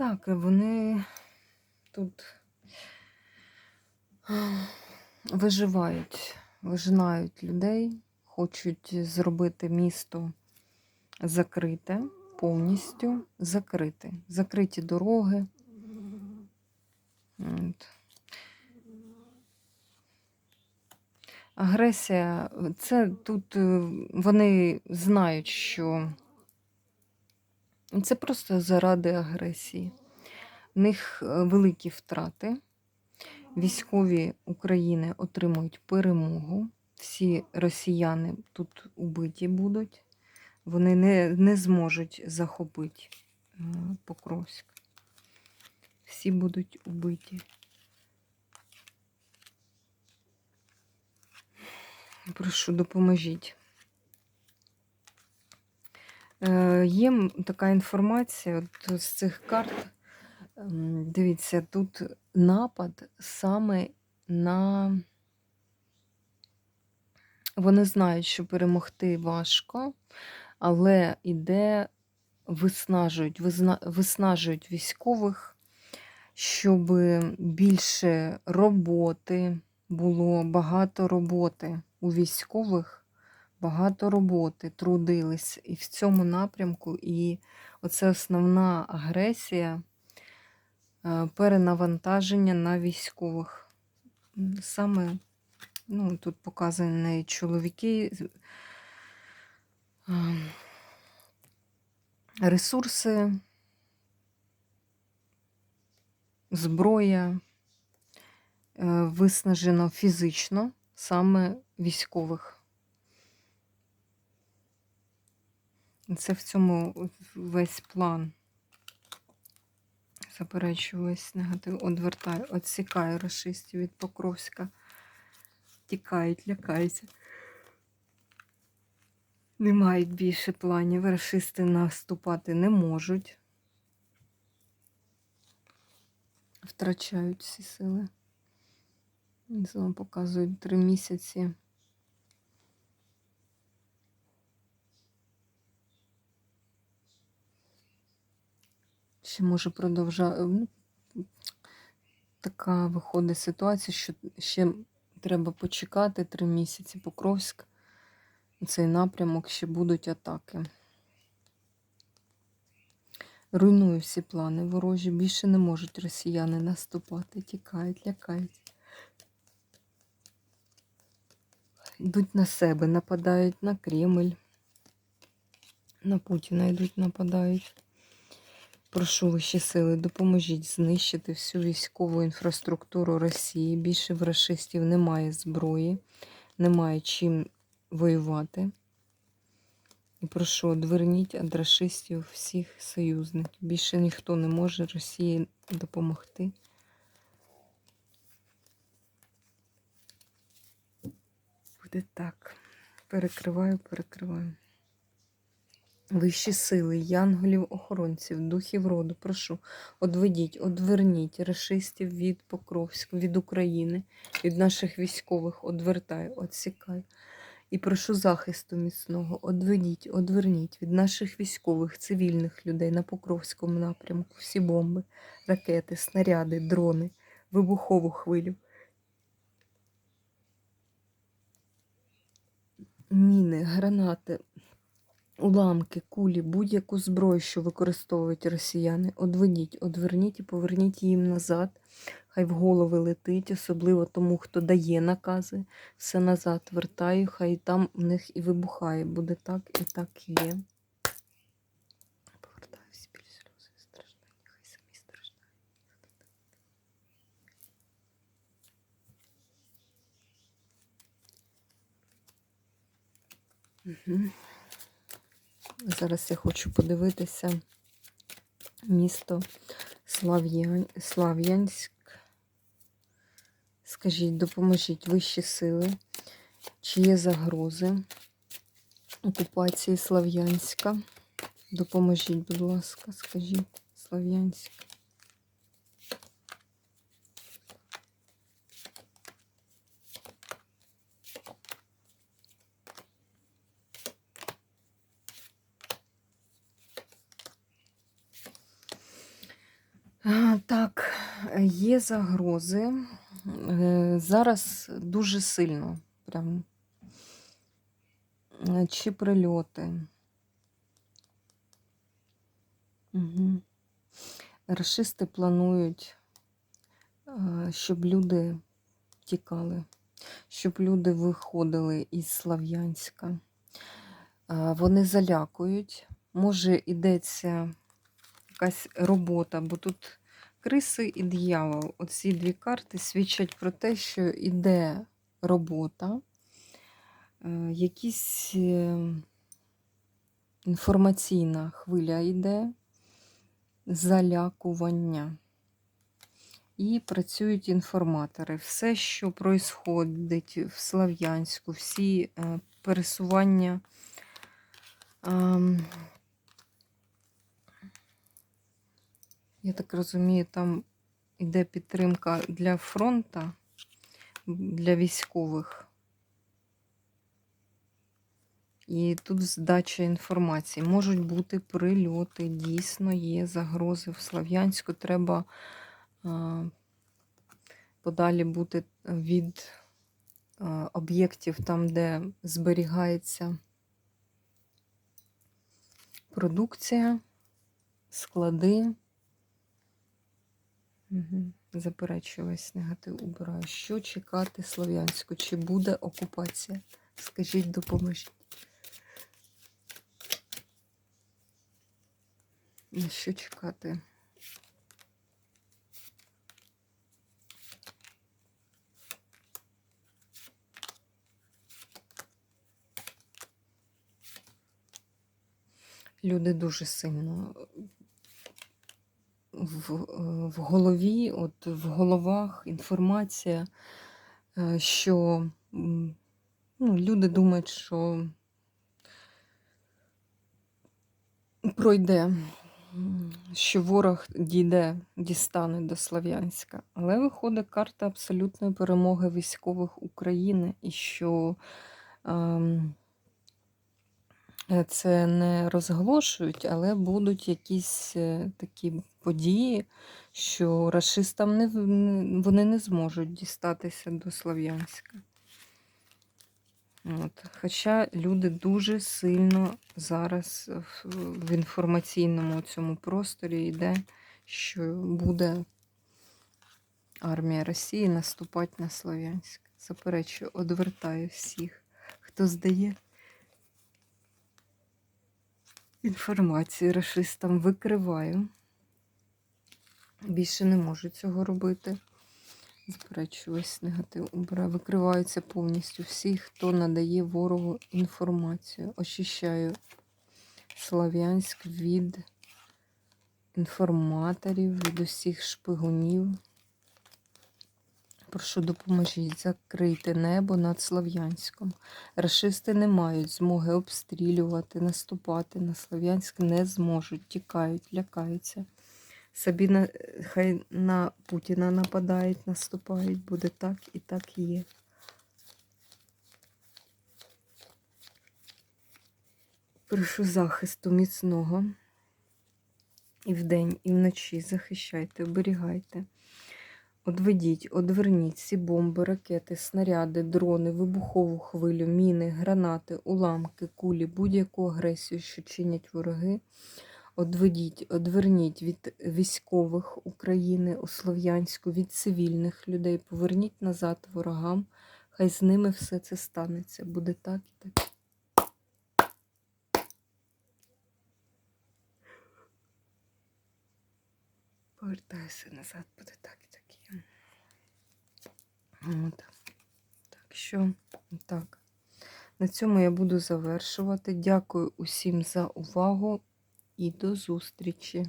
Так, вони тут виживають, вижинають людей, хочуть зробити місто закрите, повністю закрите. Закриті дороги. От. Агресія, це тут е, вони знають, що це просто заради агресії. В них е, великі втрати. Військові України отримують перемогу. Всі росіяни тут убиті будуть. Вони не, не зможуть захопити е, Покровськ. Всі будуть убиті. Прошу, допоможіть. Є така інформація от з цих карт. Ем, Дивіться, тут напад саме на. Вони знають, що перемогти важко, але іде виснажують, виснажують військових, щоб більше роботи було, багато роботи у військових, багато роботи, трудились і в цьому напрямку. І оце основна агресія, е, перенавантаження на військових. Саме ну, тут показані чоловіки, ресурси, зброя, е, виснажено фізично саме військових. Це в цьому весь план. Заперечую весь негатив, одвертаю, відсікаю расистів від Покровська. Тікають, лякаються. Не мають більше планів. Рашисти наступати не можуть. Втрачають всі сили. Знову показують три місяці. Ще може продовжати. Ну, така виходить ситуація, що ще треба почекати три місяці. Покровськ, цей напрямок ще будуть атаки. Руйную всі плани ворожі. Більше не можуть росіяни наступати, тікають, лякають. Йдуть на себе, нападають на Кремль. На Путіна йдуть, нападають. Прошу вищі сили, допоможіть знищити всю військову інфраструктуру Росії. Більше в рашистів немає зброї, немає чим воювати. І прошу, одверніть від рашистів всіх союзників. Більше ніхто не може Росії допомогти. Буде так. Перекриваю, перекриваю. Вищі сили, янголів-охоронців, духів роду, прошу, одведіть, одверніть рашистів від Покровська, від України, від наших військових, одвертаю, отсікаю. І прошу захисту міцного, одведіть, одверніть від наших військових, цивільних людей на Покровському напрямку, всі бомби, ракети, снаряди, дрони, вибухову хвилю. Міни, гранати, уламки, кулі, будь-яку зброю, що використовують росіяни, одведіть, одверніть і поверніть їм назад. Хай в голови летить, особливо тому, хто дає накази, все назад вертаю, хай там в них і вибухає. Буде так і так і є. Повертаюся біль сльози, страждання, хай самі страждають. Зараз я хочу подивитися місто Слав'ян... Слав'янськ. Скажіть, допоможіть вищі сили, чи є загрози окупації Слав'янська? Допоможіть, будь ласка, скажіть, Слав'янськ. Так, є загрози. Е, Зараз дуже сильно. Прям. Е, Чи прильоти. Угу. Рашисти планують, е, щоб люди тікали, щоб люди виходили із Слав'янська. Е, Вони залякують. Може, йдеться якась робота, бо тут криси і дьявол. Оці дві карти свідчать про те, що йде робота, е, якісь е, інформаційна хвиля йде, залякування. І працюють інформатори. Все, що происходить в Слав'янську, всі е, пересування. ем, Я так розумію, там йде підтримка для фронту, для військових. І тут здача інформації. Можуть бути прильоти, дійсно є загрози в Слав'янську. Треба а, подалі бути від а, об'єктів там, де зберігається продукція, склади. Угу. Негатив убираю. Що чекати Слов'янську? Чи буде окупація? Скажіть, допоможіть. На що чекати? Люди дуже сильно в, в голові, от в головах інформація, е, що ну, люди думають, що пройде, що ворог дійде, дістане до Слов'янська. Але виходить карта абсолютної перемоги військових України і що. ем, Е, Це не розголошують, але будуть якісь е, такі події, що рашистам не, вони не зможуть дістатися до Слов'янська. От. Хоча люди дуже сильно зараз в інформаційному цьому просторі йде, що буде армія Росії наступати на Слов'янськ. Заперечую, одвертаю всіх, хто здає інформацію расистам викриваю. Більше не можу цього робити. Заперечую весь негатив. Убираю. Викриваються повністю всі, хто надає ворогу інформацію. Очищаю Слав'янськ від інформаторів, від усіх шпигунів. Прошу допоможіть закрити небо над Слов'янськом. Рашисти не мають змоги обстрілювати, наступати на Слов'янськ не зможуть, тікають, лякаються. Сабіна хай на Путіна нападають, наступають, буде так і так є. Прошу захисту міцного. І вдень, і вночі захищайте, оберігайте. Одведіть, одверніть всі бомби, ракети, снаряди, дрони, вибухову хвилю, міни, гранати, уламки, кулі, будь-яку агресію, що чинять вороги. Одведіть, одверніть від військових України у Слов'янську, від цивільних людей. Поверніть назад ворогам. Хай з ними все це станеться. Буде так і так. Повертаюся назад, буде так і так. От. Так що, так. На цьому я буду завершувати. Дякую усім за увагу і до зустрічі!